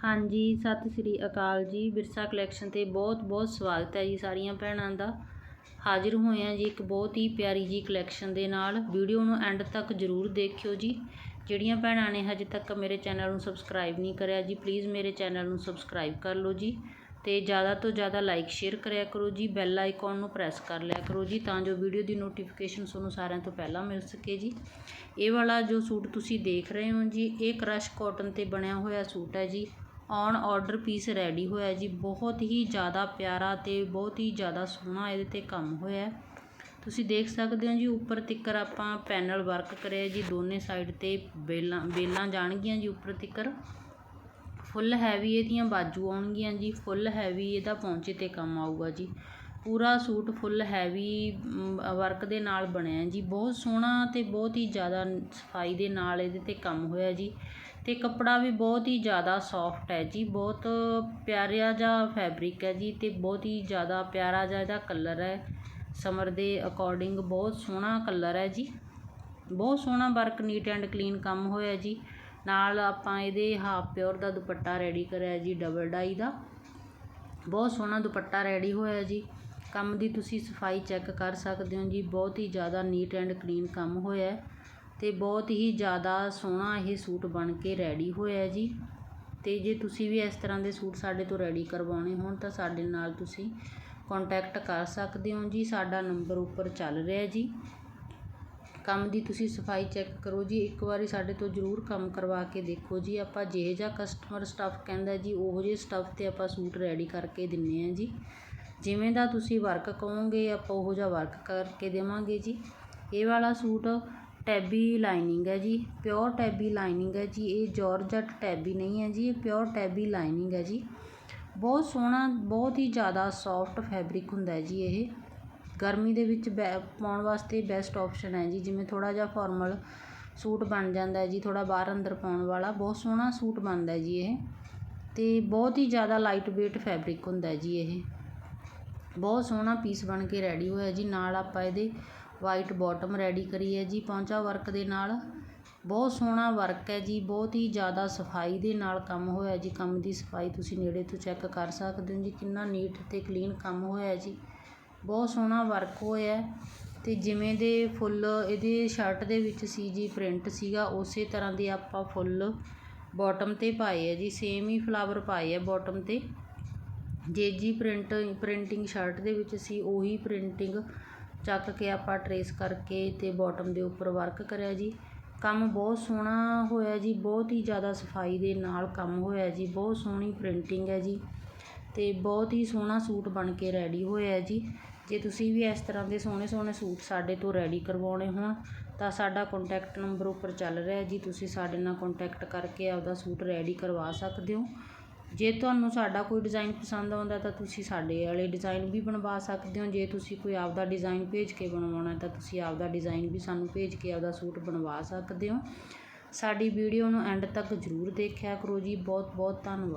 ਹਾਂਜੀ, ਸਤਿ ਸ੍ਰੀ ਅਕਾਲ ਜੀ। ਵਿਰਸਾ ਕਲੈਕਸ਼ਨ ਤੇ ਬਹੁਤ ਬਹੁਤ ਸਵਾਗਤ ਹੈ ਜੀ ਸਾਰੀਆਂ ਭੈਣਾਂ ਦਾ। ਹਾਜ਼ਰ ਹੋਏ ਹਾਂ ਜੀ ਇੱਕ ਬਹੁਤ ਹੀ ਪਿਆਰੀ ਜੀ ਕਲੈਕਸ਼ਨ ਦੇ ਨਾਲ। ਵੀਡੀਓ ਨੂੰ ਐਂਡ ਤੱਕ ਜ਼ਰੂਰ ਦੇਖਿਓ ਜੀ। ਜਿਹੜੀਆਂ ਭੈਣਾਂ ਨੇ ਹਜੇ ਤੱਕ ਮੇਰੇ ਚੈਨਲ ਨੂੰ ਸਬਸਕ੍ਰਾਈਬ ਨਹੀਂ ਕਰਿਆ ਜੀ ਪਲੀਜ਼ ਮੇਰੇ ਚੈਨਲ ਨੂੰ ਸਬਸਕ੍ਰਾਈਬ ਕਰ ਲਓ ਜੀ ਤੇ ਜ਼ਿਆਦਾ ਤੋਂ ਜ਼ਿਆਦਾ ਲਾਈਕ ਸ਼ੇਅਰ ਕਰਿਆ ਕਰੋ ਜੀ ਬੈਲ ਆਈਕਨ ਨੂੰ ਪ੍ਰੈਸ ਕਰ ਲਿਆ ਕਰੋ ਜੀ ਤਾਂ ਜੋ ਵੀਡੀਓ ਦੀ ਨੋਟੀਫਿਕੇਸ਼ਨ ਤੁਹਾਨੂੰ ਸਾਰਿਆਂ ਤੋਂ ਪਹਿਲਾਂ ਮਿਲ ਸਕੇ ਜੀ। ਇਹ ਵਾਲਾ ਜੋ ਸੂਟ ਤੁਸੀਂ ਦੇਖ ਰਹੇ ਹੋ ਜੀ, ਇਹ ਕ੍ਰਸ਼ ਕਾਟਨ ਤੇ ਬਣਿਆ ਹੋਇਆ ਸੂਟ ਹੈ ਜੀ। ਔਨ ਆਰਡਰ ਪੀਸ ਰੈਡੀ ਹੋਇਆ ਜੀ। ਬਹੁਤ ਹੀ ਜ਼ਿਆਦਾ ਪਿਆਰਾ ਅਤੇ ਬਹੁਤ ਹੀ ਜ਼ਿਆਦਾ ਸੋਹਣਾ ਇਹਦੇ ਤੇ ਕੰਮ ਹੋਇਆ ਤੁਸੀਂ ਦੇਖ ਸਕਦੇ ਹੋ ਜੀ, ਉੱਪਰ ਤਿੱਕਰ ਆਪਾਂ ਪੈਨਲ ਵਰਕ ਕਰਿਆ ਜੀ। ਦੋਨੇ ਸਾਈਡ ਤੇ ਬੇਲਾਂ ਬੇਲਾਂ ਜਾਣਗੀਆਂ ਜੀ ਉੱਪਰ ਤਿੱਕਰ। ਫੁੱਲ ਹੈਵੀ ਇਹਦੀਆਂ ਬਾਜੂ ਆਉਣਗੀਆਂ ਜੀ। ਫੁੱਲ ਹੈਵੀ ਇਹਦਾ ਪੌਂਚੇ ਤੇ ਕੰਮ ਆਊਗਾ ਜੀ। ਪੂਰਾ ਸੂਟ ਫੁੱਲ ਹੈਵੀ ਵਰਕ ਦੇ ਨਾਲ ਬਣਿਆ ਜੀ। ਬਹੁਤ ਸੋਹਣਾ ਅਤੇ ਬਹੁਤ ਹੀ ਜ਼ਿਆਦਾ ਸਫ਼ਾਈ ਦੇ ਨਾਲ ਇਹਦੇ ਤੇ ਕੰਮ ਹੋਇਆ ਜੀ। ਅਤੇ ਕੱਪੜਾ ਵੀ ਬਹੁਤ ਹੀ ਜ਼ਿਆਦਾ ਸੋਫਟ ਹੈ ਜੀ, ਬਹੁਤ ਪਿਆਰਿਆ ਜਿਹਾ ਫੈਬਰਿਕ ਹੈ ਜੀ ਅਤੇ ਬਹੁਤ ਹੀ ਜ਼ਿਆਦਾ ਪਿਆਰਾ ਜਿਹਾ ਇਹਦਾ ਕਲਰ ਹੈ। ਸਮਰ ਦੇ ਅਕੋਰਡਿੰਗ ਬਹੁਤ ਸੋਹਣਾ ਕਲਰ ਹੈ ਜੀ। ਬਹੁਤ ਸੋਹਣਾ ਵਰਕ ਨੀਟ ਐਂਡ ਕਲੀਨ ਕੰਮ ਹੋਇਆ ਜੀ। ਨਾਲ ਆਪਾਂ ਇਹਦੇ ਹਾਫ ਪਿਓਰ ਦਾ ਦੁਪੱਟਾ ਰੈਡੀ ਕਰਿਆ ਜੀ ਡਬਲ ਡਾਈ ਦਾ। ਬਹੁਤ ਸੋਹਣਾ ਦੁਪੱਟਾ ਰੈਡੀ ਹੋਇਆ ਜੀ। ਕੰਮ ਦੀ ਤੁਸੀਂ ਸਫ਼ਾਈ ਚੈੱਕ ਕਰ ਸਕਦੇ ਹੋ ਜੀ, ਬਹੁਤ ਹੀ ਜ਼ਿਆਦਾ ਨੀਟ ਐਂਡ ਕਲੀਨ ਕੰਮ ਹੋਇਆ ਅਤੇ ਬਹੁਤ ਹੀ ਜ਼ਿਆਦਾ ਸੋਹਣਾ ਇਹ ਸੂਟ ਬਣ ਕੇ ਰੈਡੀ ਹੋਇਆ ਜੀ। ਅਤੇ ਜੇ ਤੁਸੀਂ ਵੀ ਇਸ ਤਰ੍ਹਾਂ ਦੇ ਸੂਟ ਸਾਡੇ ਤੋਂ ਰੈਡੀ ਕਰਵਾਉਣੇ ਹੋਣ ਤਾਂ ਸਾਡੇ ਨਾਲ ਤੁਸੀਂ ਕੋਂਟੈਕਟ ਕਰ ਸਕਦੇ ਹੋ ਜੀ। ਸਾਡਾ ਨੰਬਰ ਉੱਪਰ ਚੱਲ ਰਿਹਾ ਜੀ। ਕੰਮ ਦੀ ਤੁਸੀਂ ਸਫ਼ਾਈ ਚੈੱਕ ਕਰੋ ਜੀ। ਇੱਕ ਵਾਰੀ ਸਾਡੇ ਤੋਂ ਜ਼ਰੂਰ ਕੰਮ ਕਰਵਾ ਕੇ ਦੇਖੋ ਜੀ। ਆਪਾਂ ਜਿਹੇ ਜਿਹਾ ਕਸਟਮਰ ਸਟੱਫ ਕਹਿੰਦਾ ਜੀ, ਉਹੋ ਜਿਹੇ ਸਟੱਫ ਤੇ ਆਪਾਂ ਸੂਟ ਰੈਡੀ ਕਰਕੇ ਦਿੰਨੇ ਆ ਜੀ। ਜਿਵੇਂ ਦਾ ਤੁਸੀਂ ਵਰਕ ਕਹੋਗੇ, ਆਪਾਂ ਉਹੋ ਜਿਹਾ ਵਰਕ ਕਰਕੇ ਦੇਵਾਂਗੇ ਜੀ। ਇਹ ਵਾਲਾ ਸੂਟ ਟੈਬੀ ਲਾਈਨਿੰਗ ਹੈ ਜੀ, ਪਿਓਰ ਟੈਬੀ ਲਾਈਨਿੰਗ ਹੈ ਜੀ, ਇਹ ਜਾਰਜਟ ਟੈਬੀ ਨਹੀਂ ਹੈ ਜੀ, ਇਹ ਪਿਓਰ ਟੈਬੀ ਲਾਈਨਿੰਗ ਹੈ ਜੀ। ਬਹੁਤ ਸੋਹਣਾ, ਬਹੁਤ ਹੀ ਜ਼ਿਆਦਾ ਸੌਫਟ ਫੈਬਰਿਕ ਹੁੰਦਾ ਜੀ ਇਹ। ਗਰਮੀ ਦੇ ਵਿੱਚ ਪਾਉਣ ਵਾਸਤੇ ਬੈਸਟ ਆਪਸ਼ਨ ਹੈ ਜੀ, ਜਿਵੇਂ ਥੋੜਾ ਜਿਹਾ ਫਾਰਮਲ ਸੂਟ ਬਣ ਜਾਂਦਾ ਜੀ ਥੋੜਾ ਬਾਹਰ ਅੰਦਰ ਪਾਉਣ ਵਾਲਾ, ਬਹੁਤ ਸੋਹਣਾ ਸੂਟ ਬਣਦਾ ਜੀ ਇਹ। ਤੇ ਬਹੁਤ ਹੀ ਜ਼ਿਆਦਾ ਲਾਈਟ weight ਫੈਬਰਿਕ ਹੁੰਦਾ ਜੀ ਇਹ। ਬਹੁਤ ਸੋਹਣਾ ਪੀਸ ਬਣ ਕੇ ਰੈਡੀ ਹੋਇਆ ਜੀ, ਨਾਲ ਆਪਾਂ ਇਹਦੇ ਵਾਈਟ ਬੋਟਮ ਰੈਡੀ ਕਰੀ ਹੈ ਜੀ। ਪੌਂਚਾ ਵਰਕ ਦੇ ਨਾਲ ਬਹੁਤ ਸੋਹਣਾ ਵਰਕ ਹੈ ਜੀ। ਬਹੁਤ ਹੀ ਜ਼ਿਆਦਾ ਸਫ਼ਾਈ ਦੇ ਨਾਲ ਕੰਮ ਹੋਇਆ ਜੀ। ਕੰਮ ਦੀ ਸਫ਼ਾਈ ਤੁਸੀਂ ਨੇੜੇ ਤੋਂ ਚੈੱਕ ਕਰ ਸਕਦੇ ਹੋ ਜੀ। ਕਿੰਨਾ ਨੀਟ ਅਤੇ ਕਲੀਨ ਕੰਮ ਹੋਇਆ ਜੀ। ਬਹੁਤ ਸੋਹਣਾ ਵਰਕ ਹੋਇਆ ਤੇ ਜਿਵੇਂ ਦੇ ਫੁੱਲ ਇਹਦੇ ਸ਼ਰਟ ਦੇ ਵਿੱਚ ਸੀ ਜੀ, ਪ੍ਰਿੰਟ ਸੀਗਾ, ਉਸੇ ਤਰ੍ਹਾਂ ਦੇ ਆਪਾਂ ਫੁੱਲ ਬਾਟਮ ਤੇ ਪਾਏ ਹੈ ਜੀ। ਸੇਮ ਹੀ ਫਲਾਵਰ ਪਾਏ ਹੈ ਬਾਟਮ ਤੇ। ਜੇ ਜੀ ਪ੍ਰਿੰਟ, ਪ੍ਰਿੰਟਿੰਗ ਸ਼ਰਟ ਦੇ ਵਿੱਚ ਸੀ, ਉਹੀ ਪ੍ਰਿੰਟਿੰਗ ਚੱਕ ਕੇ ਆਪਾਂ ਟਰੇਸ ਕਰਕੇ ਅਤੇ ਬੋਟਮ ਦੇ ਉੱਪਰ ਵਰਕ ਕਰਿਆ ਜੀ। ਕੰਮ ਬਹੁਤ ਸੋਹਣਾ ਹੋਇਆ ਜੀ, ਬਹੁਤ ਹੀ ਜ਼ਿਆਦਾ ਸਫ਼ਾਈ ਦੇ ਨਾਲ ਕੰਮ ਹੋਇਆ ਜੀ, ਬਹੁਤ ਸੋਹਣੀ ਪ੍ਰਿੰਟਿੰਗ ਹੈ ਜੀ ਅਤੇ ਬਹੁਤ ਹੀ ਸੋਹਣਾ ਸੂਟ ਬਣ ਕੇ ਰੈਡੀ ਹੋਇਆ ਜੀ। ਜੇ ਤੁਸੀਂ ਵੀ ਇਸ ਤਰ੍ਹਾਂ ਦੇ ਸੋਹਣੇ ਸੋਹਣੇ ਸੂਟ ਸਾਡੇ ਤੋਂ ਰੈਡੀ ਕਰਵਾਉਣੇ ਹੋਣ, ਤਾਂ ਸਾਡਾ ਕੰਟੈਕਟ ਨੰਬਰ ਉੱਪਰ ਚੱਲ ਰਿਹਾ ਜੀ। ਤੁਸੀਂ ਸਾਡੇ ਨਾਲ ਕੰਟੈਕਟ ਕਰਕੇ ਆਪਦਾ ਸੂਟ ਰੈਡੀ ਕਰਵਾ ਸਕਦੇ ਹੋ। ਜੇ ਤੁਹਾਨੂੰ ਸਾਡਾ ਕੋਈ ਡਿਜ਼ਾਈਨ ਪਸੰਦ ਆਉਂਦਾ ਤਾਂ ਤੁਸੀਂ ਸਾਡੇ ਵਾਲੇ ਡਿਜ਼ਾਈਨ ਵੀ ਬਣਵਾ ਸਕਦੇ ਹੋ। ਜੇ ਤੁਸੀਂ ਕੋਈ ਆਪਦਾ ਡਿਜ਼ਾਈਨ ਭੇਜ ਕੇ ਬਣਵਾਉਣਾ ਤਾਂ ਤੁਸੀਂ ਆਪਦਾ ਡਿਜ਼ਾਈਨ ਵੀ ਸਾਨੂੰ ਭੇਜ ਕੇ ਆਪਦਾ ਸੂਟ ਬਣਵਾ ਸਕਦੇ ਹੋ। ਸਾਡੀ ਵੀਡੀਓ ਨੂੰ ਐਂਡ ਤੱਕ ਜ਼ਰੂਰ ਦੇਖਿਆ ਕਰੋ ਜੀ। ਬਹੁਤ ਬਹੁਤ ਧੰਨਵਾਦ।